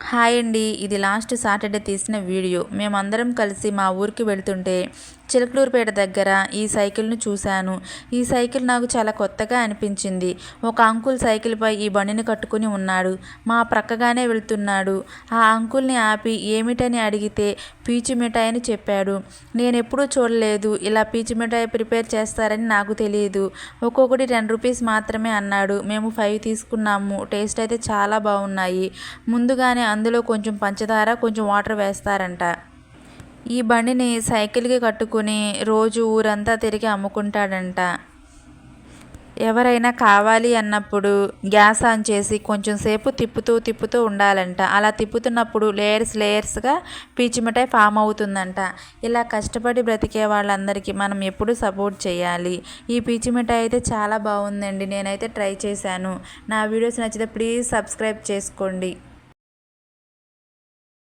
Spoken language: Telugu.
హాయ్ అండి ఇది లాస్ట్ సాటర్డే తీసిన వీడియో. మేమందరం కలిసి మా ఊరికి వెళ్తుంటే చిలకలూరుపేట దగ్గర ఈ సైకిల్ను చూశాను. ఈ సైకిల్ నాకు చాలా కొత్తగా అనిపించింది. ఒక అంకుల్ సైకిల్పై ఈ బండిని కట్టుకుని ఉన్నాడు. మా ప్రక్కగానే వెళ్తున్నాడు. ఆ అంకుల్ని ఆపి ఏమిటని అడిగితే పీచు మిఠాయి అని చెప్పాడు. నేను ఎప్పుడూ చూడలేదు. ఇలా పీచు మిఠాయి ప్రిపేర్ చేస్తారని నాకు తెలియదు. ఒక్కొక్కటి టెన్ రూపీస్ మాత్రమే అన్నాడు. మేము ఫైవ్ తీసుకున్నాము. టేస్ట్ అయితే చాలా బాగున్నాయి. ముందుగానే అందులో కొంచెం పంచదార కొంచెం వాటర్ వేస్తారంట. ఈ బండిని సైకిల్కి కట్టుకుని రోజు ఊరంతా తిరిగి అమ్ముకుంటాడంట. ఎవరైనా కావాలి అన్నప్పుడు గ్యాస్ ఆన్ చేసి కొంచెం సేపు తిప్పుతూ తిప్పుతూ ఉండాలంట. అలా తిప్పుతున్నప్పుడు లేయర్స్ లేయర్స్గా పీచు మిఠాయి ఫామ్ అవుతుందంట. ఇలా కష్టపడి బ్రతికే వాళ్ళందరికీ మనం ఎప్పుడు సపోర్ట్ చేయాలి. ఈ పీచు మిఠాయి అయితే చాలా బాగుందండి. నేనైతే ట్రై చేశాను. నా వీడియోస్ నచ్చితే ప్లీజ్ సబ్స్క్రైబ్ చేసుకోండి.